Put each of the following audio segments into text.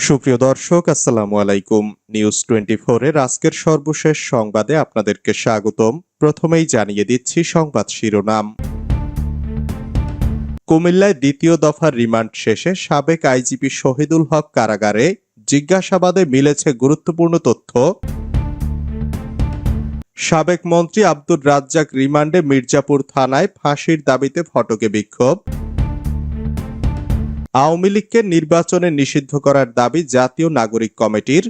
সুপ্রিয় দর্শক, আসসালামু আলাইকুম। নিউজ টোয়েন্টি এর আজকের সর্বশেষ সংবাদে আপনাদেরকে স্বাগতম। প্রথমেই জানিয়ে দিচ্ছি সংবাদ শিরোনাম। কুমিল্লায় দ্বিতীয় দফার রিমান্ড শেষে সাবেক আইজিপি শহীদুল হক কারাগারে জিজ্ঞাসাবাদে মিলেছে গুরুত্বপূর্ণ তথ্য। সাবেক মন্ত্রী আব্দুর রাজ্জাক রিমান্ডে মির্জাপুর থানায় ফাঁসির দাবিতে ফটকে বিক্ষোভ। আওয়ামী লীগকে নির্বাচনে নিষিদ্ধ করার দাবি জাতীয় নাগরিক কমিটির।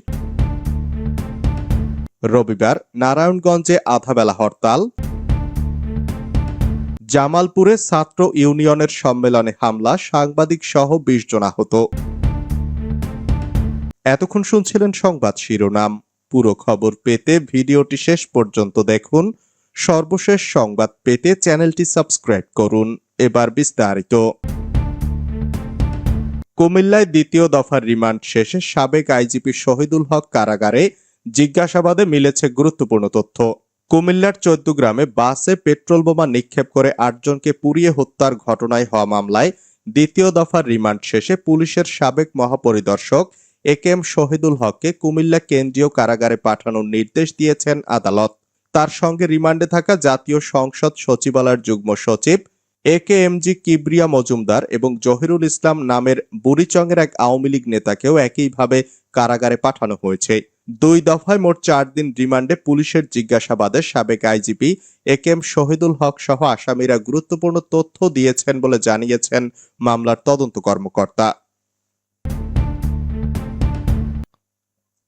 রবিবার নারায়ণগঞ্জে আধাবেলা হরতাল। জামালপুরে ছাত্র ইউনিয়নের সম্মেলনে হামলা, সাংবাদিক সহ বিশ জন আহত। এতক্ষণ শুনছিলেন সংবাদ শিরোনাম। পুরো খবর পেতে ভিডিওটি শেষ পর্যন্ত দেখুন। সর্বশেষ সংবাদ পেতে চ্যানেলটি সাবস্ক্রাইব করুন। এবার বিস্তারিত। কুমিল্লায় দ্বিতীয় দফার রিমান্ড শেষে সাবেক আইজিপি শহীদুল হক কারাগারে জিজ্ঞাসাবাদে মিলেছে গুরুত্বপূর্ণ তথ্য। কুমিল্লার চৌদ্দগ্রামে বাসে পেট্রোল বোমা নিক্ষেপ করে আটজনকে পুড়িয়ে হত্যার ঘটনায় হওয়া মামলায় দ্বিতীয় দফার রিমান্ড শেষে পুলিশের সাবেক মহাপরিদর্শক এ কে এম শহীদুল হককে কুমিল্লা কেন্দ্রীয় কারাগারে পাঠানোর নির্দেশ দিয়েছেন আদালত। তার সঙ্গে রিমান্ডে থাকা জাতীয় সংসদ সচিবালয়ের যুগ্ম সচিব A K M G Kibria Majumdar এবং জহিরুল ইসলাম নামের বুড়িচংয়ের এক আওয়ামী লীগ নেতাকেও একইভাবে কারাগারে পাঠানো হয়েছে। দুই দফায় মোট চার দিন রিমান্ডে পুলিশের জিজ্ঞাসাবাদে সাবেক IGP A K M Shahidul Haque সহ আসামিরা গুরুত্বপূর্ণ তথ্য দিয়েছেন বলে জানিয়েছেন মামলার তদন্ত কর্মকর্তা।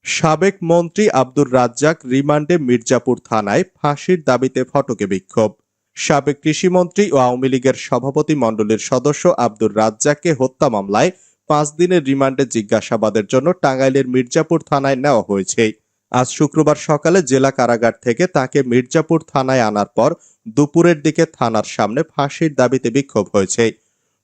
সাবেক মন্ত্রী আব্দুর রাজ্জাক রিমান্ডে মির্জাপুর থানায় ফাঁসির দাবিতে ফটকে বিক্ষোভ। সাবেক কৃষিমন্ত্রী ও আওয়ামী লীগের সভাপতি মণ্ডলীর সদস্য আব্দুর রাজ্জাককে হত্যা মামলায় পাঁচ দিনের রিমান্ডে জিজ্ঞাসাবাদের জন্য টাঙ্গাইলের মির্জাপুর থানায় নেওয়া হয়েছে। আজ শুক্রবার সকালে জেলা কারাগার থেকে তাকে মির্জাপুর থানায় আনার পর দুপুরের দিকে থানার সামনে ফাঁসির দাবিতে বিক্ষোভ হয়েছে।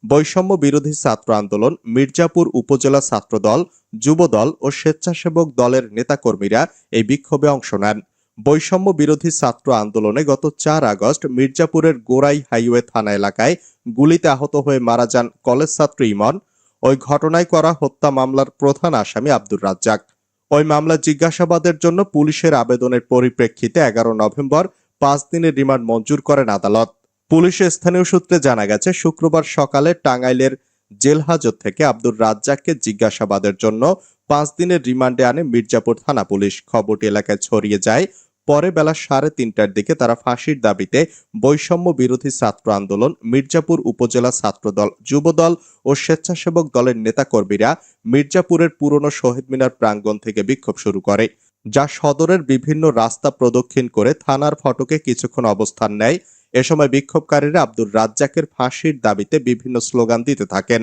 বৈষম্য বিরোধী ছাত্র আন্দোলন, মির্জাপুর উপজেলা ছাত্রদল, যুবদল ও স্বেচ্ছাসেবক দলের নেতাকর্মীরা এই বিক্ষোভে অংশ নেন। বৈষম্য বিরোধী ছাত্র আন্দোলনে গত চার আগস্ট মির্জাপুরের গোড়াই হাইওয়ে থানা এলাকায় গুলিতে আহত হয়ে মারা যান কলেজ ছাত্র ইমন। ওই ঘটনায় করা হত্যা মামলার প্রধান আসামি আব্দুর রাজ্জাক। ওই মামলা জিজ্ঞাসাবাদের জন্য পুলিশের আবেদনের পরিপ্রেক্ষিতে এগারো নভেম্বর পাঁচ দিনের রিমান্ড মঞ্জুর করেন আদালত। পুলিশের স্থানীয় সূত্রে জানা গেছে, শুক্রবার সকালে টাঙ্গাইলের জেলহাজত থেকে আব্দুর রাজ্জাককে জিজ্ঞাসাবাদের জন্য পাঁচ দিনের রিমান্ডে আনে মির্জাপুর থানা পুলিশ। খবরটি এলাকায় ছড়িয়ে যায় পরে বেলা সাড়ে তিনটার দিকে তারা ফাঁসির দাবিতে বৈষম্য বিরোধী ছাত্র আন্দোলন, মির্জাপুর উপজেলা ছাত্রদল, যুবদল ও স্বেচ্ছাসেবক দলের নেতাকর্মীরা মির্জাপুরের পুরনো শহীদ মিনার প্রাঙ্গণ থেকে বিক্ষোভ শুরু করে, যা সদরের বিভিন্ন রাস্তা প্রদক্ষিণ করে থানার ফটকে কিছুক্ষণ অবস্থান নেয়। এ সময় বিক্ষোভকারীরা আব্দুর রাজ্জাকের ফাঁসির দাবিতে বিভিন্ন স্লোগান দিতে থাকেন।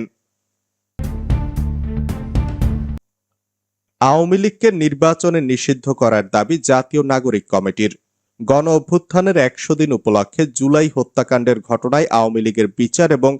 আওয়ামী লীগকে নির্বাচনে নিষিদ্ধ করার দাবি জাতীয় নাগরিক কমিটির। গণ অভ্যুত্থানের একশো দিন উপলক্ষে জুলাই হত্যাকাণ্ডের ঘটনায় আওয়ামী লীগের বিচার এবং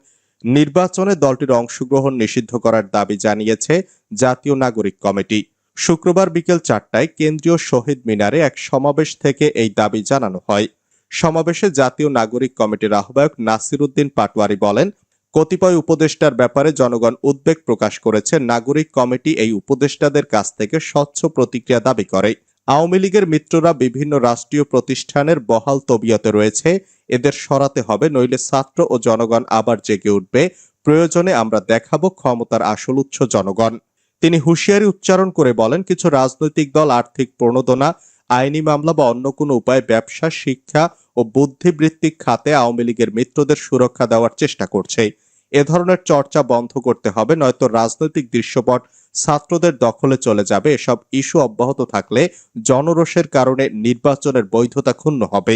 নির্বাচনে দলটির অংশগ্রহণ নিষিদ্ধ করার দাবি জানিয়েছে জাতীয় নাগরিক কমিটি। শুক্রবার বিকেল চারটায় কেন্দ্রীয় শহীদ মিনারে এক সমাবেশ থেকে এই দাবি জানানো হয়। সমাবেশে জাতীয় নাগরিক কমিটির আহ্বায়ক নাসির উদ্দিন পাটোয়ারি বলেন কতিপয় উপদেষ্টার ব্যাপারে জনগণ উদ্বেগ প্রকাশ করেছে। নাগরিক কমিটি এই উপদেষ্টাদের কাছ থেকে স্বচ্ছ প্রতিক্রিয়া দাবি করে। আওয়ামী লীগের মিত্ররা বিভিন্ন রাষ্ট্রীয় প্রতিষ্ঠানের বহাল তবিয়তে রয়েছে। এদের সরাতে হবে, নইলে ছাত্র ও জনগণ আবার জেগে উঠবে। প্রয়োজনে আমরা দেখাবো ক্ষমতার আসল উৎস জনগণ। তিনি হুঁশিয়ারি উচ্চারণ করে বলেন, কিছু রাজনৈতিক দল আর্থিক প্রণোদনা, আইনি মামলা বা অন্য কোনো উপায়ে ব্যবসা, শিক্ষা ও বুদ্ধিবৃত্তিক খাতে আওয়ামী লীগের মিত্রদের সুরক্ষা দেওয়ার চেষ্টা করছে। এ ধরনের চর্চা বন্ধ করতে হবে, নয়তো রাজনৈতিক দৃশ্যপট ছাত্রদের দখলে চলে যাবে। এসব ইস্যু অব্যাহত থাকলে জনরোষের কারণে নির্বাচনের বৈধতা ক্ষুণ্ণ হবে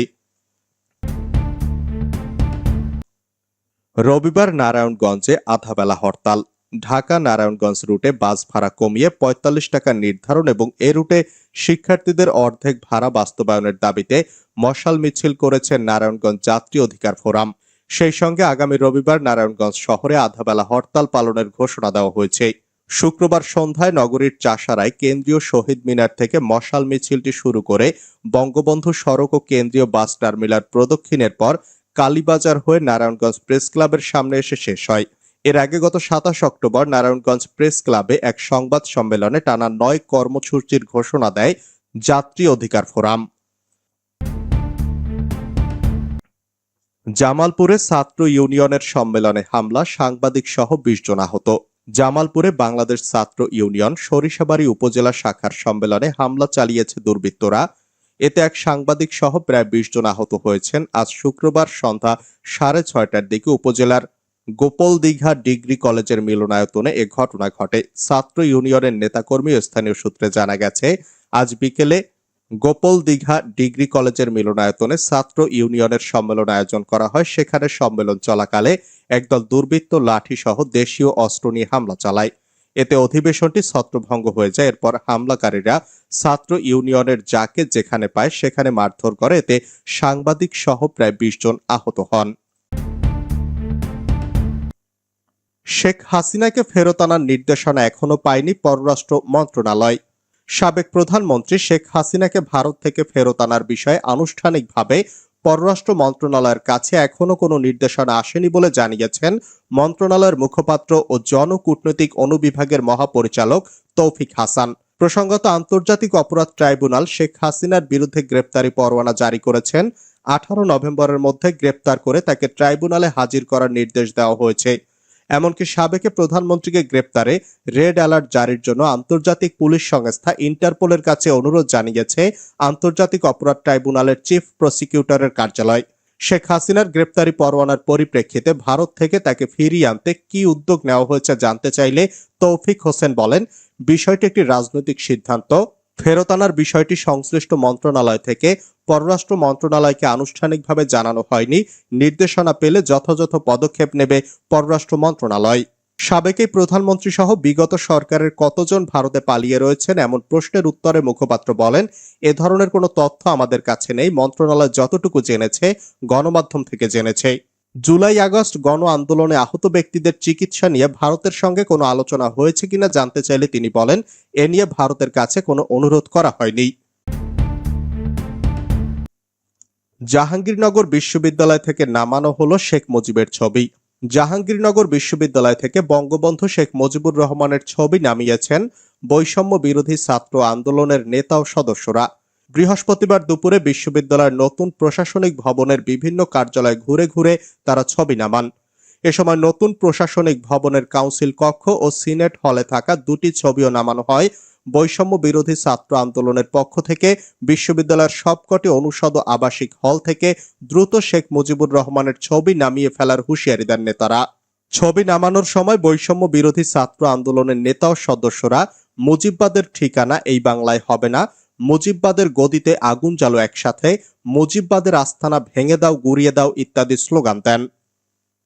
রবিবার নারায়ণগঞ্জে আধাবেলা হরতাল। ঢাকা নারায়ণগঞ্জ রুটে বাস ভাড়া কমিয়ে পঁয়তাল্লিশ টাকা নির্ধারণ এবং এ রুটে শিক্ষার্থীদের অর্ধেক ভাড়া বাস্তবায়নের দাবিতে মশাল মিছিল করেছে নারায়ণগঞ্জ যাত্রী অধিকার ফোরাম। সেই সঙ্গে আগামী রবিবার নারায়ণগঞ্জ শহরে আধাবেলা হরতাল পালনের ঘোষণা দেওয়া হয়েছে। শুক্রবার সন্ধ্যায় নগরীর চাষারায় কেন্দ্রীয় শহীদ মিনার থেকে মশাল মিছিলটি শুরু করে বঙ্গবন্ধু সড়ক ও কেন্দ্রীয় বাস টার্মিনাল প্রদক্ষিণের পর কালীবাজার হয়ে নারায়ণগঞ্জ প্রেস ক্লাবের সামনে এসে শেষ হয়। এর আগে গত সাতাশ অক্টোবর নারায়ণগঞ্জ প্রেস ক্লাবে এক সংবাদ সম্মেলনে টানা নয় কর্মসূচির ঘোষণা দেয় যাত্রী অধিকার ফোরাম। জামালপুরে ছাত্র ইউনিয়নের সম্মেলনে হামলা, সাংবাদিক সহ বিশ জন আহত। জামালপুরে বাংলাদেশ ছাত্র ইউনিয়ন সরিষাবাড়ি উপজেলা শাখার সম্মেলনে হামলা চালিয়েছে দুর্বৃত্তরা। এতে এক সাংবাদিক সহ প্রায় বিশ জন আহত হয়েছেন। আজ শুক্রবার সন্ধ্যা সাড়ে ছয়টার দিকে উপজেলার গোপল গোপলদিঘা ডিগ্রি কলেজের মিলনায়তনে এ ঘটনা ঘটে। ছাত্র ইউনিয়নের নেতাকর্মী স্থানীয় সূত্রে জানা গেছে, আজ বিকেলে গোপলদিঘা ডিগ্রি কলেজের মিলনায়তনে ছাত্র ইউনিয়নের সম্মেলন আয়োজন করা হয়। সেখানে সম্মেলন চলাকালে একদল দুর্বৃত্ত লাঠি সহ দেশীয় অস্ত্র নিয়ে হামলা চালায়। এতে অধিবেশনটি ছত্রভঙ্গ হয়ে যায়। এরপর হামলাকারীরা ছাত্র ইউনিয়নের যাকে যেখানে পায় সেখানে মারধর করে। এতে সাংবাদিক সহ প্রায় বিশ জন আহত হন। শেখ হাসিনাকে ফেরত আনার নির্দেশনা এখনও পায়নি পররাষ্ট্র মন্ত্রণালয়। সাবেক প্রধানমন্ত্রী শেখ হাসিনাকে ভারত থেকে ফেরত আনার বিষয়ে আনুষ্ঠানিকভাবে পররাষ্ট্র মন্ত্রণালয়ের কাছে এখনও কোনো নির্দেশনা আসেনি বলে জানিয়েছেন মন্ত্রণালয়ের মুখপাত্র ও জনকূটনৈতিক অনুবিভাগের মহাপরিচালক তৌফিক হাসান। প্রসঙ্গত আন্তর্জাতিক অপরাধ ট্রাইব্যুনাল শেখ হাসিনার বিরুদ্ধে গ্রেপ্তারি পরোয়ানা জারি করেছেন। আঠারো নভেম্বরের মধ্যে গ্রেপ্তার করে তাকে ট্রাইব্যুনালে হাজির করার নির্দেশ দেওয়া হয়েছে। এমনকি সাবেকে প্রধানমন্ত্রীকে গ্রেপ্তারে রেড অ্যালার্ট জারির জন্য আন্তর্জাতিক পুলিশ সংস্থা ইন্টারপোলের কাছে অনুরোধ জানিয়েছে আন্তর্জাতিক অপরাধ ট্রাইব্যুনালের চিফ প্রসিকিউটরের কার্যালয়। শেখ হাসিনার গ্রেপ্তারি পরোয়ানার পরিপ্রেক্ষিতে ভারত থেকে তাকে ফিরিয়ে আনতে কি উদ্যোগ নেওয়া হয়েছে জানতে চাইলে তৌফিক হোসেন বলেন, বিষয়টি একটি রাজনৈতিক সিদ্ধান্ত। ফেরত আনার বিষয়টি সংশ্লিষ্ট মন্ত্রণালয় থেকে পররাষ্ট্র মন্ত্রণালয়কে আনুষ্ঠানিকভাবে জানানো হয়নি। নির্দেশনা পেলে যথাযথ পদক্ষেপ নেবে পররাষ্ট্র মন্ত্রণালয়। সাবেক এই প্রধানমন্ত্রী সহ বিগত সরকারের কতজন ভারতে পালিয়ে রয়েছেন এমন প্রশ্নের উত্তরে মুখপাত্র বলেন, এ ধরনের কোনো তথ্য আমাদের কাছে নেই। মন্ত্রণালয় যতটুকু জেনেছে, গণমাধ্যম থেকে জেনেছে। জুলাই আগস্ট গণ আন্দোলনে আহত ব্যক্তিদের চিকিৎসা নিয়ে ভারতের সঙ্গে কোনো আলোচনা হয়েছে কিনা জানতে চাইলে তিনি বলেন, এ নিয়ে ভারতের কাছে কোনো অনুরোধ করা হয়নি। জাহাঙ্গীরনগর বিশ্ববিদ্যালয় থেকে নামানো হলো শেখ মুজিবের ছবি। জাহাঙ্গীরনগর বিশ্ববিদ্যালয় থেকে বঙ্গবন্ধু শেখ মুজিবুর রহমানের ছবি নামিয়েছেন বৈষম্য বিরোধী ছাত্র আন্দোলনের নেতা ও সদস্যরা। বৃহস্পতিবার দুপুরে বিশ্ববিদ্যালয়ের নতুন প্রশাসনিক ভবনের বিভিন্ন কার্যালয় ঘুরে ঘুরে তারা ছবি নামান। এ সময় নতুন প্রশাসনিক ভবনের কাউন্সিল কক্ষ ও সিনেট হলে থাকা দুটি ছবিও নামানো হয়। বৈষম্য বিরোধী ছাত্র আন্দোলনের পক্ষ থেকে বিশ্ববিদ্যালয়ের সবকটি অনুষদ আবাসিক হল থেকে দ্রুত শেখ মুজিবুর রহমানের ছবি নামিয়ে ফেলার হুঁশিয়ারি দেন নেতারা। ছবি নামানোর সময় বৈষম্য বিরোধী ছাত্র আন্দোলনের নেতা ও সদস্যরা মুজিববাদের ঠিকানা এই বাংলায় হবে না মুজিববাদের গদিতে আগুন জ্বালো একসাথে মুজিববাদের আস্থানা ভেঙে দাও গুড়িয়ে দাও ইত্যাদি স্লোগান দেন।